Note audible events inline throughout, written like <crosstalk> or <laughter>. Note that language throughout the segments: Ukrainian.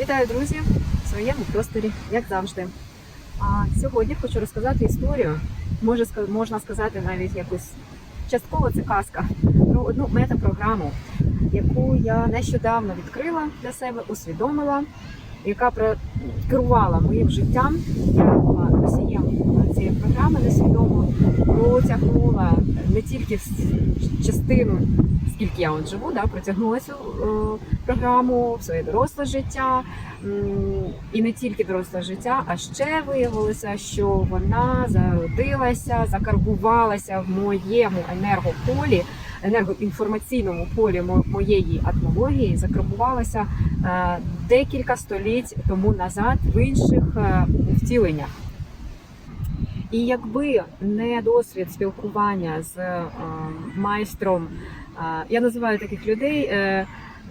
Вітаю, друзі, в своєму просторі, як завжди. А сьогодні хочу розказати історію, може можна сказати навіть якусь частково це казка про одну метапрограму, яку я нещодавно відкрила для себе, усвідомила, яка керувала моїм життям. Я була носієм цієї програми несвідомо, протягнула не тільки частину, скільки я от живу, да, протягнула цю е, програму в своє доросле життя. І не тільки доросле життя, а ще виявилося, що вона зародилася, закарбувалася в моєму енергополі, енергоінформаційному полі мо- моєї атмології, закарбувалася е, декілька століть тому назад в інших е, втіленнях. І якби не досвід спілкування з майстром, я називаю таких людей е,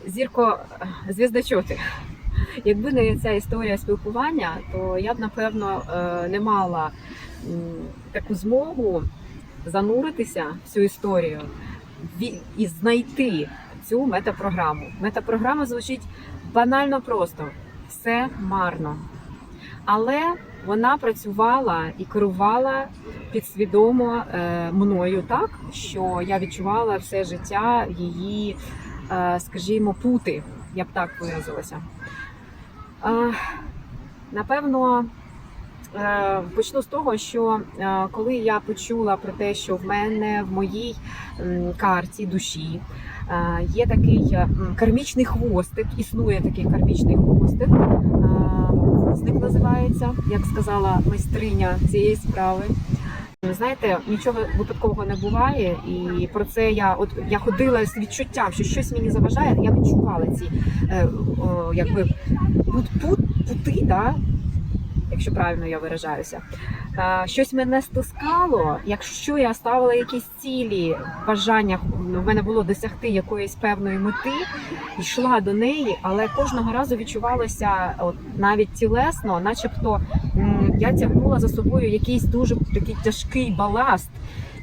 зірко е, звіздочоти. Якби не ця історія спілкування, то я б напевно е, не мала таку змогу зануритися в цю історію і знайти цю метапрограму. Метапрограма звучить банально просто все марно. Але вона працювала і керувала підсвідомо е, мною так, що я відчувала все життя її, е, скажімо, пути, я б так виразилася. Е, Напевно, почну з того, що коли я почула про те, що в мене в моїй карті душі є такий кармічний хвостик, існує такий кармічний хвостик, е, вузник називається, як сказала майстриня цієї справи. Ви Знаєте, нічого випадкового не буває, і про це я от я ходила з відчуттям, що щось мені заважає. Я відчувала ці е, о, якби пут, пут, пути, да? Якщо правильно я виражаюся. Е, щось мене стискало. Якщо я ставила якісь цілі, бажання ну, в мене було досягти якоїсь певної мети, йшла до неї, але кожного разу відчувалося, от навіть тілесно, начебто я тягнула за собою якийсь дуже такий тяжкий баласт.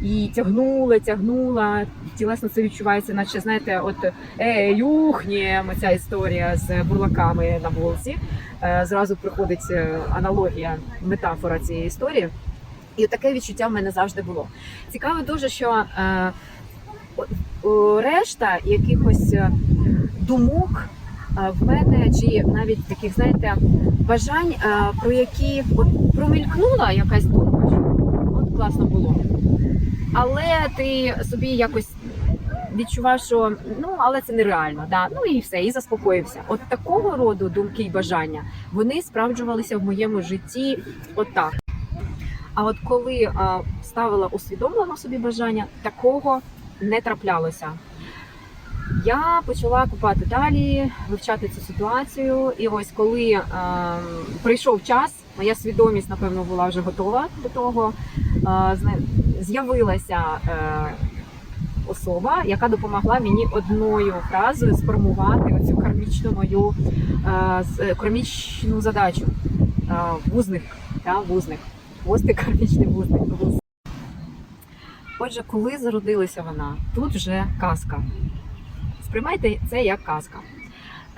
І тягнула, тягнула. Тілесно це відчувається, наче знаєте, от е, ця історія з бурлаками на вулиці. Е, Зразу приходить е, аналогія, метафора цієї історії. І таке відчуття в мене завжди було. Цікаво дуже, що е, решта якихось е, думок в мене, чи навіть таких, знаєте, бажань, про які от промількнула якась думка, що от класно було. Але ти собі якось відчував, що ну але це нереально, да. ну і все, і заспокоївся. От такого роду думки і бажання вони справджувалися в моєму житті отак. А от коли а, ставила усвідомлено собі бажання, такого не траплялося. Я почала купати далі, вивчати цю ситуацію. І ось коли е, прийшов час, моя свідомість, напевно, була вже готова до того. Е, з'явилася е, особа, яка допомогла мені одною фразою сформувати оцю кармічну мою е, кармічну задачу. Вузник, да, вузник. Хвостик кармічний вузник. Отже, коли зародилася вона, тут вже казка. Сприймайте це як казка.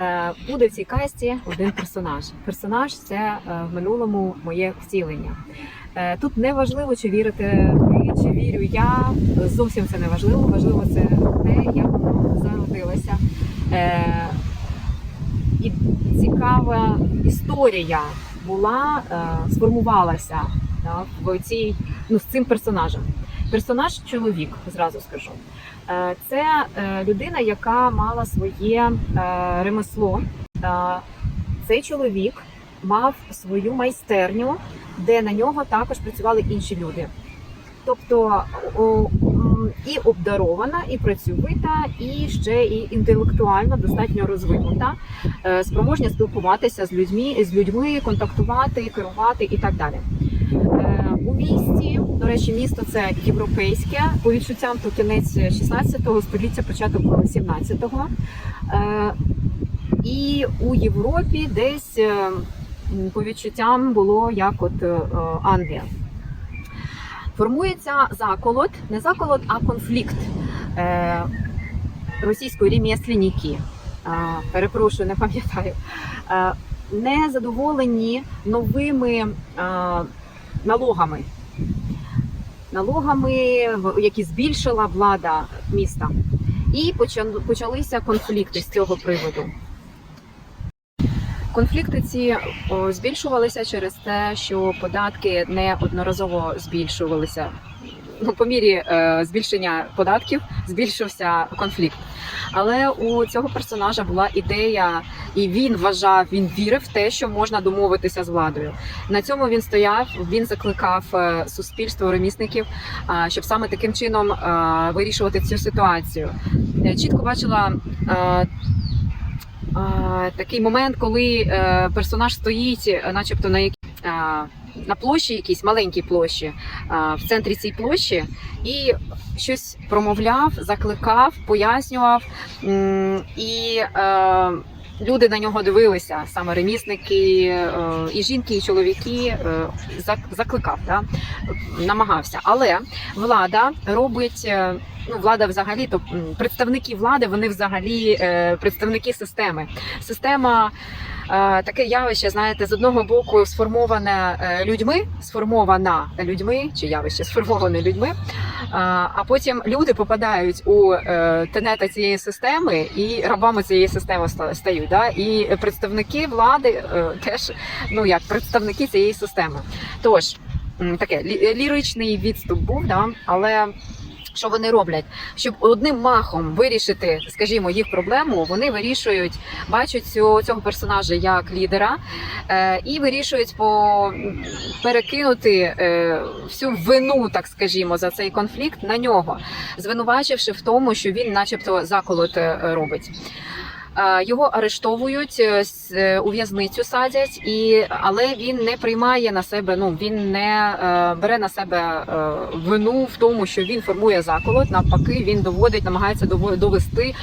Е, Буде в цій касті один персонаж. Персонаж це е, в минулому моє втілення. Е, Тут не важливо, чи вірите ви, чи вірю я. Зовсім це не важливо. Важливо це те, як воно зародилося. І цікава історія була, сформувалася в цій, ну, з цим персонажем. Персонаж чоловік, зразу скажу. Е, Це е, людина, яка мала своє е, ремесло. Цей чоловік мав свою майстерню, де на нього також працювали інші люди. Тобто і обдарована, і працьовита, і ще і інтелектуально достатньо розвинута, спроможня спілкуватися з людьми, з людьми, контактувати, керувати і так далі. У місті, до речі, місто це європейське, по відчуттям то кінець 16-го століття, початок 17-го. Е, І у Європі десь е, по відчуттям було як от е, Англія. Формується заколот, не заколот, а конфлікт російської ремесленники. а, перепрошую, не пам'ятаю, не задоволені новими налогами. Налогами, які збільшила влада міста. І почалися конфлікти з цього приводу. Конфлікти ці збільшувалися через те, що податки неодноразово збільшувалися. Ну, по мірі е, збільшення податків збільшився конфлікт. Але у цього персонажа була ідея, і він вважав, він вірив в те, що можна домовитися з владою. На цьому він стояв. Він закликав е, суспільство ремісників, а, щоб саме таким чином е, вирішувати цю ситуацію. Я чітко бачила. е, такий момент, коли е, персонаж стоїть, е, начебто на якій на площі, якійсь маленькій площі, в центрі цієї площі, і щось промовляв, закликав, пояснював. І е, люди на нього дивилися, саме ремісники, е, і жінки, і чоловіки е, закликав, да? намагався. Але влада робить. е, Ну, влада взагалі, то представники влади, вони взагалі е, представники системи. Система е, таке явище, знаєте, з одного боку сформоване е, людьми, сформована людьми, чи явище сформоване людьми. А, а потім люди попадають у е, тенета цієї системи і рабами цієї системи стають. Да? І представники влади е, теж ну як представники цієї системи. Тож таке лі- ліричний відступ був, да? але. Що вони роблять, щоб одним махом вирішити, скажімо, їх проблему, вони вирішують, бачать цього, цього персонажа як лідера, е, і вирішують по перекинути е, всю вину, так скажімо, за цей конфлікт на нього, звинувачивши в тому, що він, начебто, заколот е, робить. Його арештовують е, е, у в'язницю садять, і але він не приймає на себе. Ну він не е, бере на себе вину в тому, що він формує заколот. Навпаки, він доводить, намагається довести.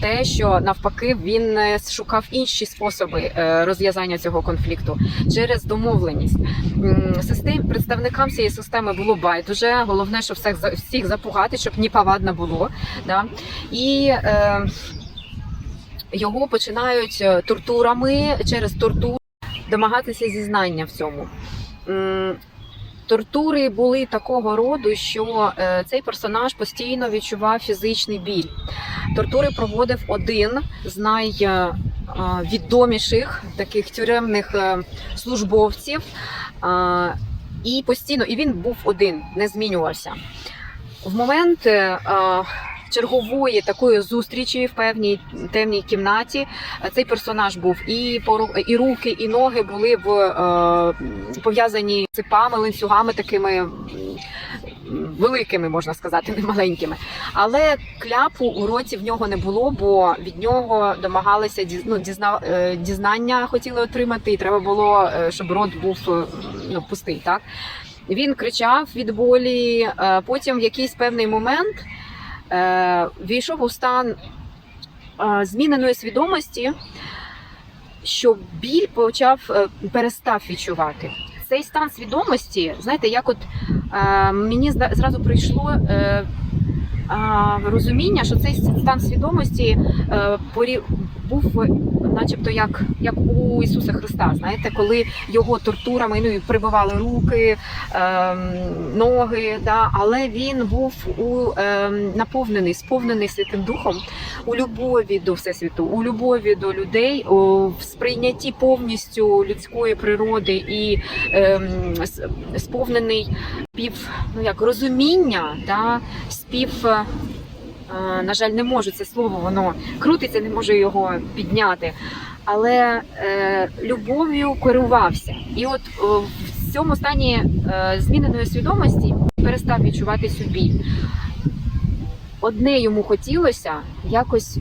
Те, що навпаки він шукав інші способи розв'язання цього конфлікту через домовленість. Систем представникам цієї системи було байдуже. Головне, щоб всіх всіх запугати, щоб ні повадно було. Да? І е, його починають е, тортурами через тортуру домагатися зізнання в цьому. Тортури були такого роду, що е, цей персонаж постійно відчував фізичний біль. Тортури проводив один з найвідоміших таких тюремних е, службовців. І постійно, і він був один, не змінювався. В момент е, чергової такої зустрічі в певній темній кімнаті цей персонаж був і пору- і руки, і ноги були в е, пов'язані ципами, ланцюгами такими. Великими можна сказати, <laughs> не маленькими, але кляпу у роті в нього не було, бо від нього домагалися ну, дізна, е, дізнання хотіли отримати, і треба було, е, щоб рот був е, ну, пустий. Так він кричав від болі. Потім в якийсь певний момент війшов у стан е, зміненої свідомості, що біль почав е, перестав відчувати. Цей стан свідомості, знаєте, як от е, мені зразу прийшло е, розуміння, що цей стан свідомості е, був е, начебто як, як у Ісуса Христа. Знаєте, коли його тортурами ну, прибивали руки, ем, ноги, да, але він був у, ем, наповнений, сповнений Святим Духом у любові до Всесвіту, у любові до людей, у в сприйнятті повністю людської природи і ем, сповнений спів, ну як розуміння, да, спів. Е, На жаль, не можу це слово, воно крутиться, не можу його підняти. Але е, любов'ю керувався. І от е, в цьому стані е, зміненої свідомості перестав відчувати біль. Одне йому хотілося якось е,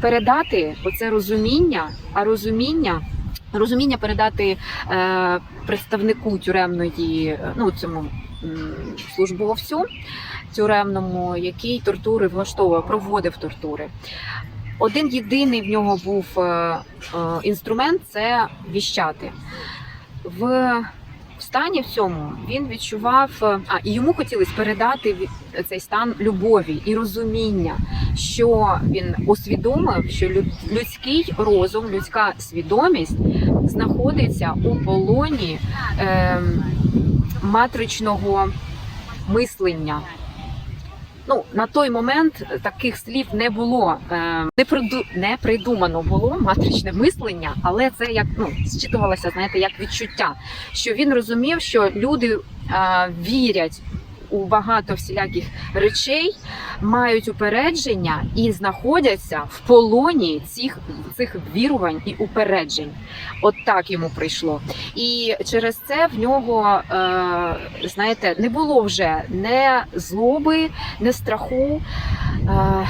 передати оце розуміння, а розуміння. Розуміння передати е, представнику тюремної, е, ну цьому службовцю тюремному, який тортури влаштовував, проводив тортури. Один єдиний в нього був е, е, інструмент це віщати. В, стані в цьому він відчував, е, а і йому хотілося передати цей стан любові і розуміння, що він усвідомив, що людський розум, людська свідомість знаходиться у полоні е, матричного мислення. Ну, на той момент таких слів не було. Е, не, приду, не придумано було матричне мислення, але це як ну, зчитувалося, знаєте, як відчуття. Що він розумів, що люди а, вірять у багато всіляких речей, мають упередження і знаходяться в полоні цих, цих вірувань і упереджень. От так йому прийшло. І через це в нього, е, знаєте, не було вже не злоби, не страху. Е,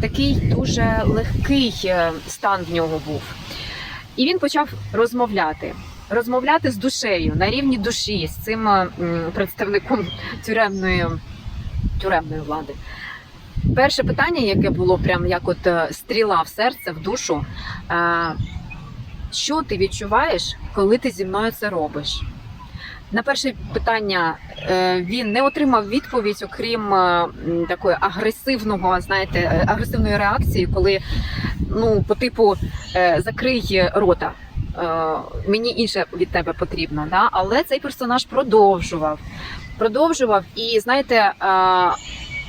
такий дуже легкий е, стан в нього був. І він почав розмовляти. Розмовляти з душею на рівні душі з цим представником тюремної, тюремної влади. Перше питання, яке було прям як от е, стріла в серце, в душу. е, Що ти відчуваєш, коли ти зі мною це робиш? На перше питання е, він не отримав відповідь, окрім такої агресивного, знаєте, агресивної реакції, коли ну по типу закрий рота. Е, Мені інше від тебе потрібно. Да? Але цей персонаж продовжував. Продовжував, і знаєте, е,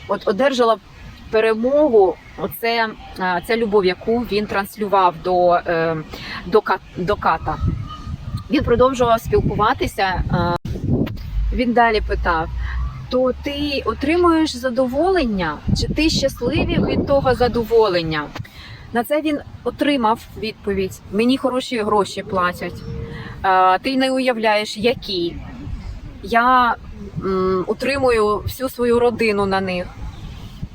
от одержала перемогу. Оце е, ця любов, яку він транслював до, до, до ката. Він продовжував спілкуватися. Він далі питав: то ти отримуєш задоволення, чи ти щасливий від того задоволення? На це він отримав відповідь: мені хороші гроші платять. Е, Ти не уявляєш, які. Я м, утримую всю свою родину на них.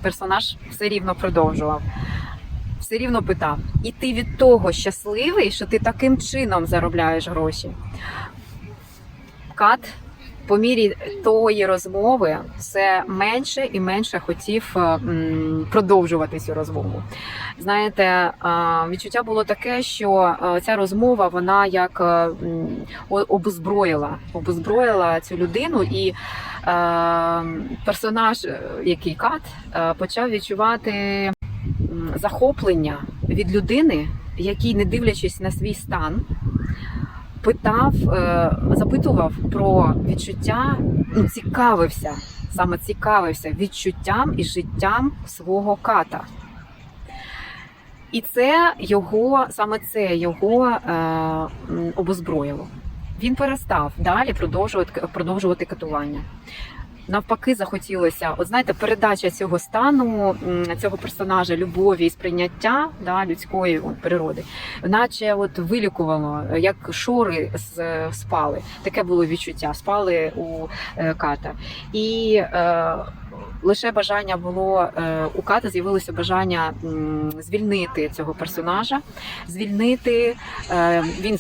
Персонаж все рівно продовжував. Все рівно питав: і ти від того щасливий, що ти таким чином заробляєш гроші? Кат по мірі тої розмови все менше і менше хотів е, продовжувати цю розмову. Знаєте, е, відчуття було таке, що е, ця розмова вона як м, о- обезброїла, обезброїла цю людину, і персонаж, який кат, почав відчувати захоплення від людини, який, не дивлячись на свій стан, питав, е, запитував про відчуття, ну, цікавився, саме цікавився відчуттям і життям свого ката. І це його, саме це його е, обозброїло. Він перестав далі продовжувати, продовжувати катування. Навпаки, захотілося, от знаєте, передача цього стану, цього персонажа, любові і сприйняття да, людської от, природи, наче от вилікувало, як шори спали. Таке було відчуття. Спали у е, ката. І е, лише бажання було е, у ката з'явилося бажання м, звільнити цього персонажа, звільнити. Е, він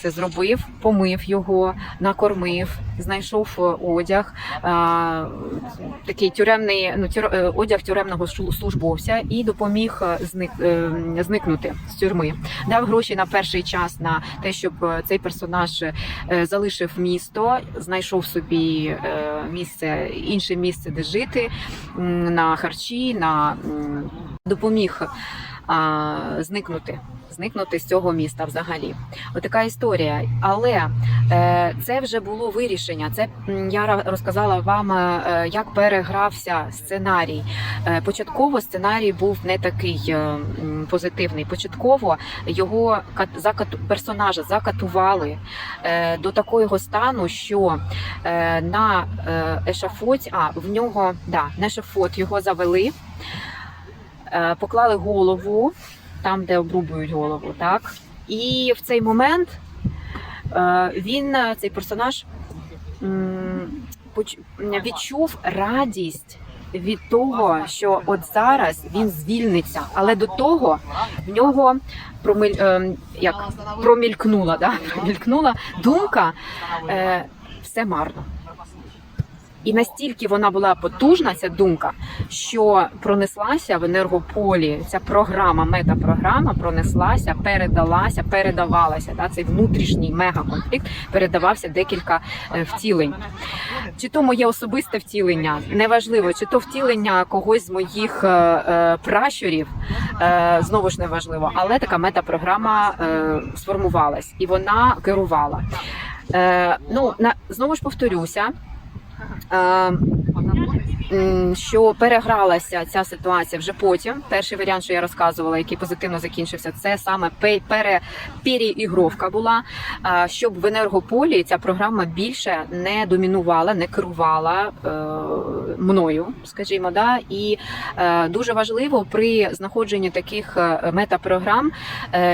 це зробив, помив його, накормив, знайшов е, одяг, такий тюремний ну, тюр, е, одяг тюремного службовця і допоміг е, зник, зникнути з тюрми. Дав гроші на перший час на те, щоб цей персонаж залишив місто, знайшов собі місце, інше місце, де жити, на харчі, на допоміг а, зникнути. Зникнути з цього міста взагалі. Отака історія. Але е, це вже було вирішення. Це я розказала вам, е, як перегрався сценарій. Е, початково сценарій був не такий е, позитивний. Початково його кат- закату, персонажа закатували е, до такого стану, що е, на е, ешафоті, а в нього да, на ешафот його завели, поклали голову там, де обрубують голову, так. І в цей момент е, він, е, цей персонаж, відчув радість від того, що от зараз він звільниться, але до того в нього промиль, е, як промількнула, да? <laughs> промількнула думка, е, все марно. І настільки вона була потужна, ця думка, що пронеслася в енергополі. Ця програма, метапрограма пронеслася, передалася, передавалася. Да, цей внутрішній мегаконфлікт передавався декілька е, втілень. Чи то моє особисте втілення, неважливо, чи то втілення когось з моїх е, е, пращурів, знову ж неважливо, але така метапрограма сформувалась і вона керувала. Ну, на, знову ж повторюся. Е, м, що перегралася ця ситуація вже потім. Перший варіант, що я розказувала, який позитивно закінчився, це саме пе- переігровка була, щоб в енергополі ця програма більше не домінувала, не керувала е, мною, скажімо, да. І е, дуже важливо при знаходженні таких е, метапрограм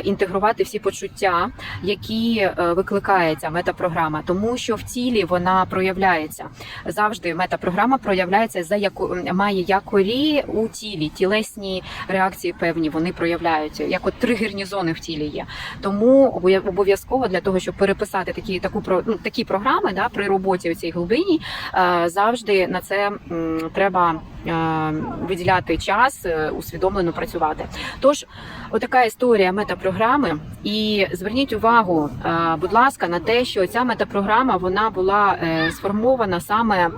інтегрувати всі почуття, які викликає ця метапрограма, тому що в тілі вона проявляється завжди. Метапрограма проявляється за яко має якорі у тілі, тілесні реакції певні вони проявляються, як от тригерні зони в тілі є. Тому обов'язково для того, щоб переписати такі таку ну, такі програми, да при роботі у цій глибині, е, завжди на це треба е, виділяти час, е, усвідомлено працювати. Тож, отака історія метапрограми. І зверніть увагу, будь ласка, на те, що ця метапрограма вона була сформована саме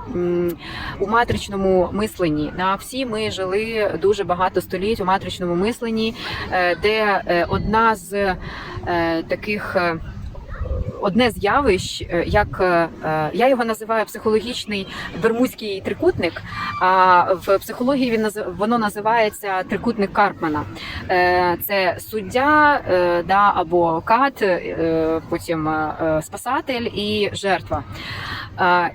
у матричному мисленні. Да, всі ми жили дуже багато століть у матричному мисленні, е, де е, одна з е, таких. Одне з явищ, як я його називаю психологічний бермудський трикутник. А в психології він воно називається трикутник Карпмана. Це суддя да, або кат, потім спасатель і жертва.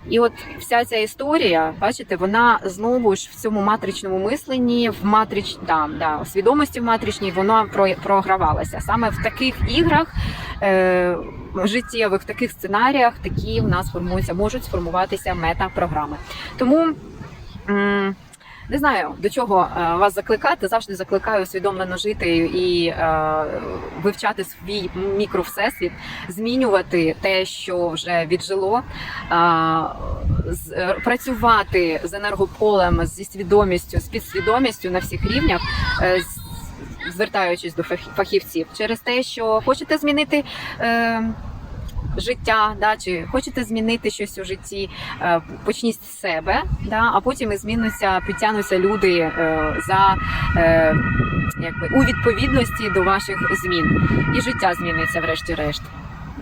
І от вся ця історія, бачите, вона знову ж в цьому матричному мисленні, в матрич, да, да, свідомості в матричній, вона про- програвалася. Саме в таких іграх е, життєвих, в таких сценаріях, такі в нас формуються, можуть сформуватися мета-програми. Тому. Не знаю до чого е, вас закликати. Завжди закликаю усвідомлено жити і е, вивчати свій мікровсесвіт, змінювати те, що вже віджило, е, працювати з енергополем, зі свідомістю, з підсвідомістю на всіх рівнях. Звертаючись до фах- фахівців через те, що хочете змінити е, життя, да, чи хочете змінити щось у житті, е, почніть з себе, да, а потім і змінуться, підтягнуться люди е, за е, якби у відповідності до ваших змін. І життя зміниться, врешті-решт.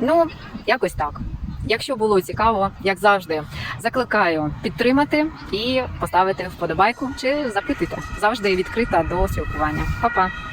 Ну, якось так. Якщо було цікаво, як завжди, закликаю підтримати і поставити вподобайку чи запитайте. Завжди відкрита до спілкування. Па-па!